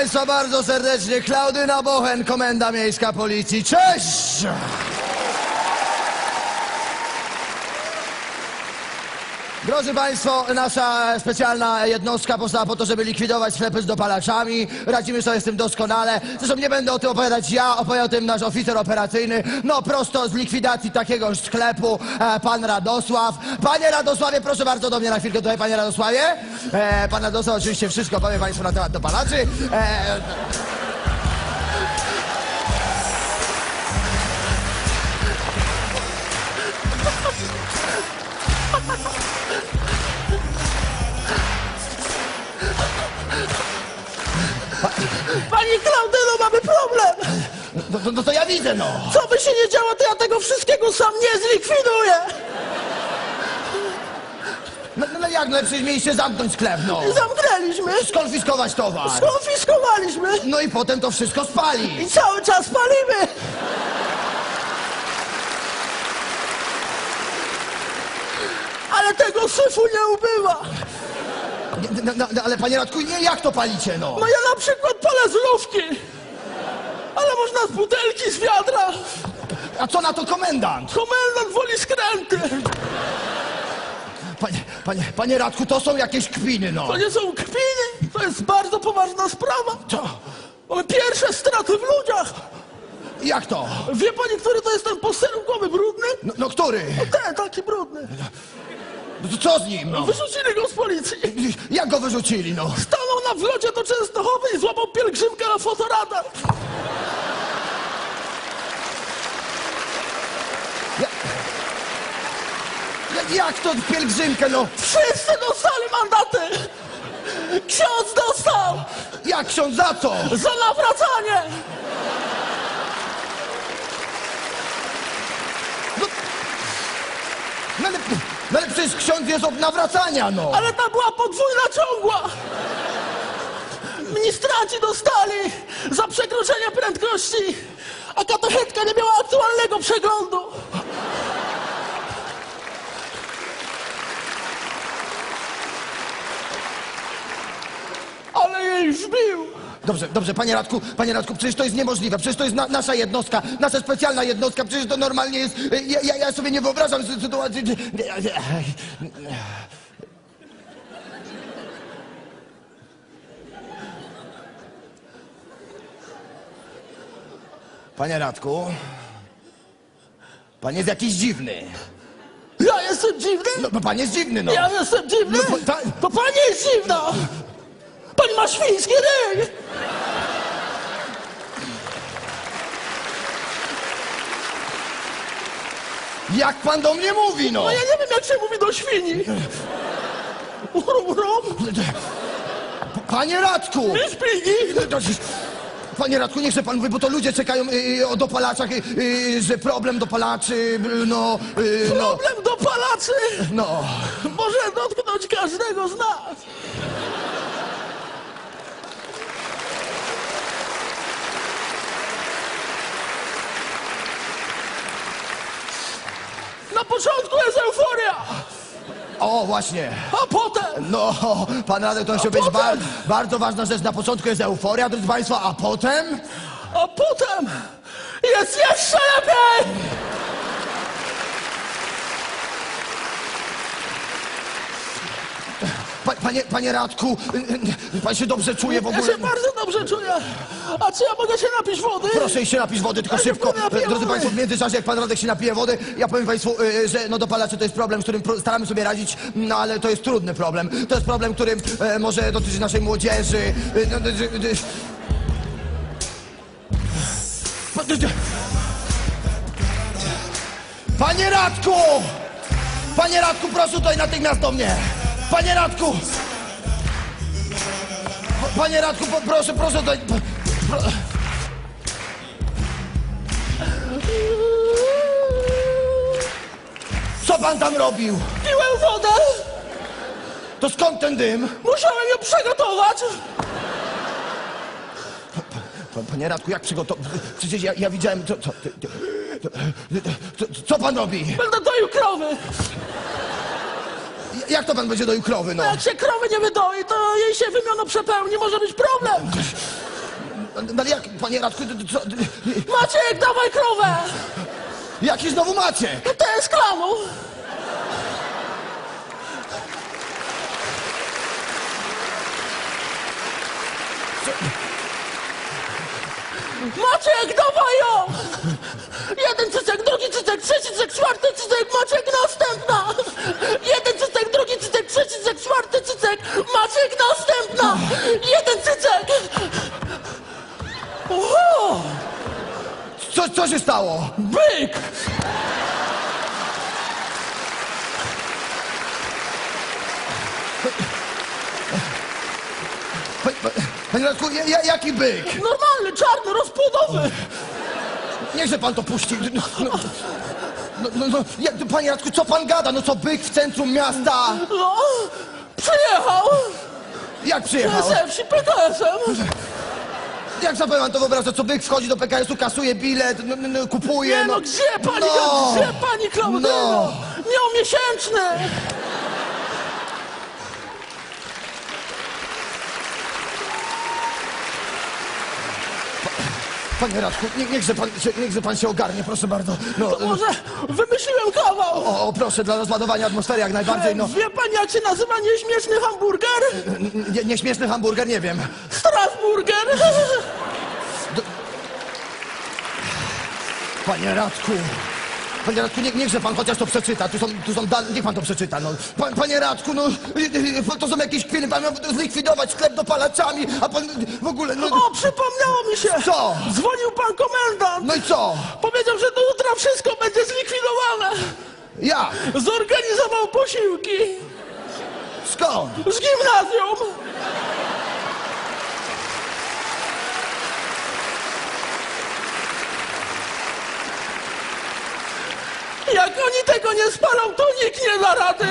Państwa bardzo serdecznie. Klaudyna Bochen, Komenda Miejska Policji. Cześć! Drodzy Państwo, nasza specjalna jednostka powstała po to, żeby likwidować sklepy z dopalaczami. Radzimy sobie z tym doskonale. Zresztą nie będę o tym opowiadać ja, opowie o tym nasz oficer operacyjny. No prosto z likwidacji takiego sklepu, e, pan Radosław. Panie Radosławie, proszę bardzo do mnie na chwilkę tutaj, panie Radosławie. E, pan Radosław oczywiście wszystko powie Państwu na temat dopalaczy. E, Pani Klaudyno, mamy problem! no, to, no to ja widzę, no. Co by się nie działo, to ja tego wszystkiego sam nie zlikwiduję! No, no jak, no przecież mieliście zamknąć sklep, no. Zamknęliśmy, Skonfiskować towar. skonfiskowaliśmy No i potem to wszystko spali. i cały czas palimy! Ale tego syfu nie ubywa! No, no, no, ale panie Radku, nie, jak to palicie, no? No ja na przykład palę z lufki! Ale można z butelki, z wiadra! A co na to komendant? Komendant woli skręty! Panie, panie, panie Radku, to są jakieś kpiny, no. To nie są kpiny, to jest bardzo poważna sprawa! Co? Mamy pierwsze straty w ludziach! Jak to? Wie pani, który to jest ten posterunkowy brudny? No, no który? Ten, taki brudny. No to co z nim, no? Wyrzucili go z policji. Jak go wyrzucili, no? Stanął na wlocie do Częstochowy i złapał pielgrzymkę na fotoradar. Ja- Jak to pielgrzymkę, no? Wszyscy dostali mandaty. Ksiądz dostał Jak ksiądz za co? za nawracanie. No ale, no ale przecież ksiądz jest od nawracania, no. Ale ta była podwójna ciągła. Ministranci dostali za przekroczenie prędkości, a katechetka nie miała aktualnego przeglądu. Ale jej wbił. Dobrze, dobrze, panie Radku, panie Radku, przecież to jest niemożliwe, przecież to jest na, nasza jednostka, nasza specjalna jednostka, przecież to normalnie jest, ja, ja, ja sobie nie wyobrażam sy- sytuacji... Panie Radku, pan jest jakiś dziwny. Ja jestem dziwny? No, bo pan jest dziwny, no. Ja jestem dziwny? No, bo ta- To pani jest dziwna! Pani ma świński ryj! Jak pan do mnie mówi, no? No ja nie wiem, jak się mówi do świni. Rum, rum. Panie Radku! Nie śpigi. Panie Radku, nie chce pan mówić, bo to ludzie czekają y, y, o dopalaczach, y, y, że problem dopalaczy, no, y, no, Problem do palaczy no. może dotknąć każdego z nas. Na początku jest euforia, O, właśnie. a potem No, pan Radek, to chciał być potem? bar bardzo ważna rzecz. Na początku jest euforia, drodzy państwo, a potem... A potem jest jeszcze lepiej! Panie, panie Radku, y, y, pan się dobrze czuje w Ja ogóle? się bardzo dobrze czuję. A czy ja mogę się napić wody? Proszę się napić wody, tylko Ja szybko. Drodzy. Państwo, w międzyczasie, jak Pan Radek się napije wody, ja powiem Państwu, y, że no dopalacze to jest problem, z którym staramy sobie radzić, no ale to jest trudny problem. To jest problem, który e, może dotyczyć naszej młodzieży. y, no, y, y, y. Pa- y, y. Panie Radku! Panie Radku, proszę tutaj natychmiast do mnie! Panie Radku! Pa- Panie Radku, proszę, proszę. Pro... Co pan tam robił? Piłem wodę, To skąd ten dym? musiałem ją przygotować. Pa- Panie Radku, jak przygotował? Przecież ja, ja widziałem... Co, co, co, co pan robi? Będę doił krowy. Jak to pan będzie doił krowy, no? Jak się krowy nie wydoi, to jej się wymiono przepełni, może być problem. No ale jak, panie Radku, co, Maciek, dawaj krowę! jaki znowu macie? To jest klamu! Maciek, dawaj ją! Jeden cycek, drugi cycek, trzeci cycek, czwarty cycek, Maciek, następna! Jeden się stało? Byk! Pa- pa- Panie Radku, ja, ja, jaki byk? Normalny, czarny, rozpłodowy! Niechże pan to puści. No, no, no, no, no, ja, panie Radku, co pan gada? No co byk w centrum miasta? No, przyjechał! Jak przyjechał? PSF i PKS-em! Jak pan to wyobraża? Co byk wchodzi do PKS-u, kasuje bilet, no, no, no, kupuje? Nie no, gdzie pani, No. gdzie pani Klaudyno? No. Miał miesięczny! Panie Radku, nie, niechże, pan, się- niechże pan się ogarnie, proszę bardzo. No, To może wymyśliłem kawał! o, o, proszę, dla rozładowania atmosfery jak najbardziej, no. Wie pani jak się nazywa nieśmieszny hamburger? Nie, nieśmieszny hamburger, nie wiem. Strasburger! Panie Radku. Panie Radku, nie, niechże pan chociaż to przeczyta. Tu są, tu są dane, niech pan to przeczyta, no. Pa, panie Radku, no, to są jakieś kwiny, pan miał zlikwidować sklep dopalaczami, a pan w ogóle, no... O, przypomniało mi się! Co? Dzwonił pan komendant! No i co? Powiedział, że do jutra wszystko będzie zlikwidowane! Ja? Zorganizował posiłki! Skąd? Z gimnazjum! Jak oni tego nie spalą, to nikt nie da rady!